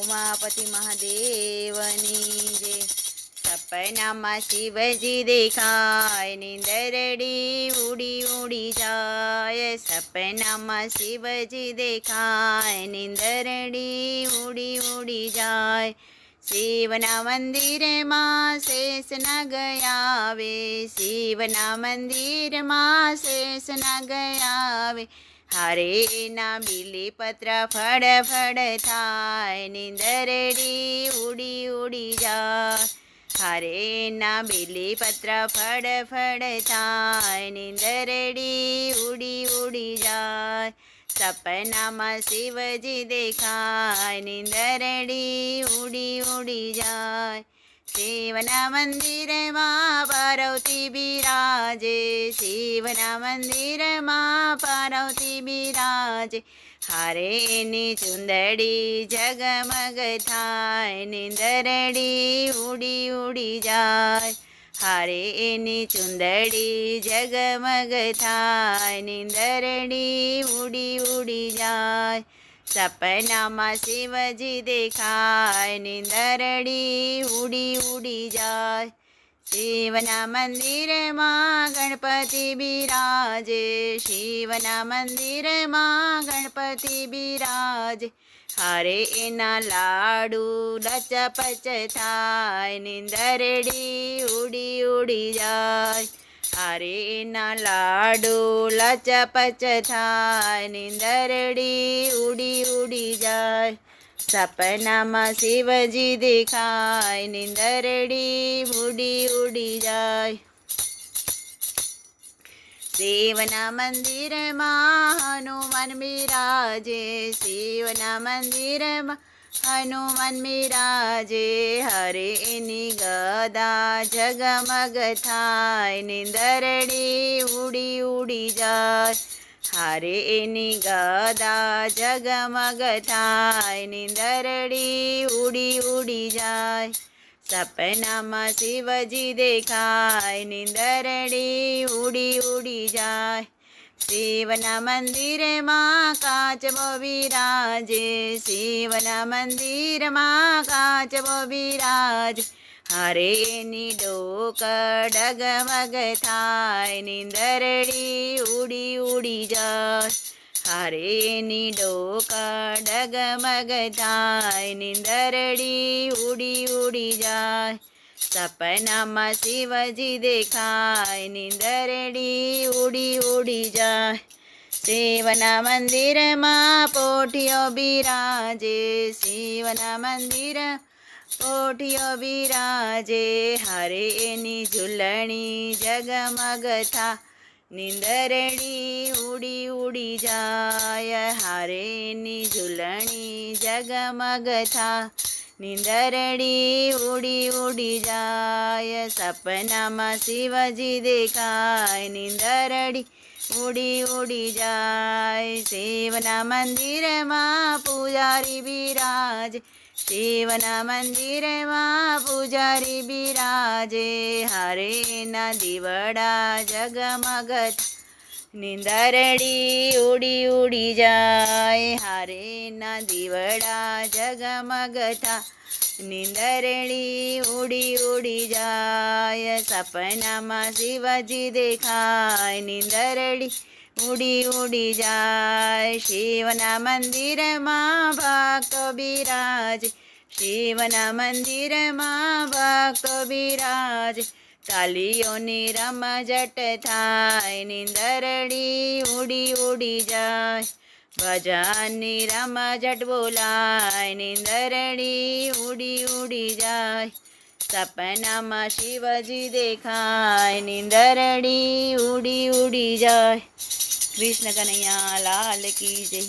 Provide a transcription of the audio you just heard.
ઉમાપતિ મહાદેવની જે સપનામાં શિવજી દેખાય નિંદરડી ઉડી ઉડી જાય. સપનામાં શિવજી દેખાય નિંદરડી ઉડી ઉડી જાય. શિવના મંદિરમાં શેષ ન ગયા આવે શિવના મંદિરમાં શેષ ન ગયા આવે હરે ના બીલી પત્ર ફળ ફળ થાય નિંદરડી ઉડી ઉડી જા હરે ના બીલી પત્ર ફળ ફળ થાય નિંદરડી ઉડી ઉડી જાય સપનામાં શિવજી દેખાય નિંદરડી ઉડી ઉડી જાય શિવના મંદિરમાં પાર્વતી બિરાજે શિવના મંદિરમાં પાર્વતી બિરાજે હારેની ચુંદડી જગમગ થાય નિંદરડી ઉડી ઉડી જાય હારે એની ચુંદડી જગમગ થાય નિંદરડી ઉડી ઉડી જાય સપનામાં શિવજી દેખાય નિંદરડી ઉડી ઉડી જાય શિવના મંદિરમાં ગણપતિ બિરાજે શિવના મંદિરમાં ગણપતિ બિરાજે હરે એના લાડુ લચપચ થાય નિંદરડી ઉડી ઉડી જાય હરે એના લાડુ લચપચ થાય નિંદરડી ઉડી ઉડી જાય સપનામાં શિવજી દેખાય નિંદરડી ઉડી ઉડી જાય શિવના મંદિરમાં હનુમાન બિરાજે શિવના મંદિરમાં હનુમાન બિરાજે હરે એની ગદા જગમગ થાય નિંદરડી ઉડી ઉડી જાય હારે એની ગદા જગમગ થાય નિંદરડી ઉડી ઉડી જાય સપનામાં શિવજી દેખાય નિંદરડી ઉડી ઉડી જાય શિવના મંદિરમાં કાચબો બિરાજે શિવના મંદિરમાં કાચબો બિરાજે હરેની ડોક ડગમગ થાય નિંદરડી ઉડી જાય હરેની ડોક ડગમગ જાય નિંદરડી ઉડી ઉડી જાય સપનામાં શિવજી દેખાય નિંદરડી ઉડી ઉડી જાય શિવના મંદિરમાં પોઠિયો બિરાજે શિવના મંદિર પોઠિયો બિરાજે હરે એની ઝૂલણી જગમગ થા નિંદરડી ઉડી ઉડી જાય હારેની ઝૂલણી જગમગ થા નિંદરડી ઉડી ઉડી જાય સપનામાં શિવજી દેખાય નિંદરડી ઉડી ઉડી જાય શિવના મંદિરમાં પૂજારી બિરાજ શિવના મંદિરમાં પૂજારી બિરાજે હરેના દીવડા જગમગત નિંદરડી ઉડી ઉડી જાય હારેના દીવડા જગમગતા નિંદરડી ઉડી ઉડી જાય સપનામાં શિવજી દેખાય નિંદરડી ઉડી ઉડી જાય શિવના મંદિરમાં ભક્તો બિરાજ શિવના મંદિરમાં ભક્તો બિરાજ તાલીઓની રમઝટ થાય નિંદરડી ઉડી ઉડી જાય ભજનની રમઝટ બોલાય નિંદરડી ઉડી ઉડી જાય સપનામાં શિવજી દેખાય નિંદરડી ઉડી ઉડી જાય કૃષ્ણ કનૈયા લાલ કી જય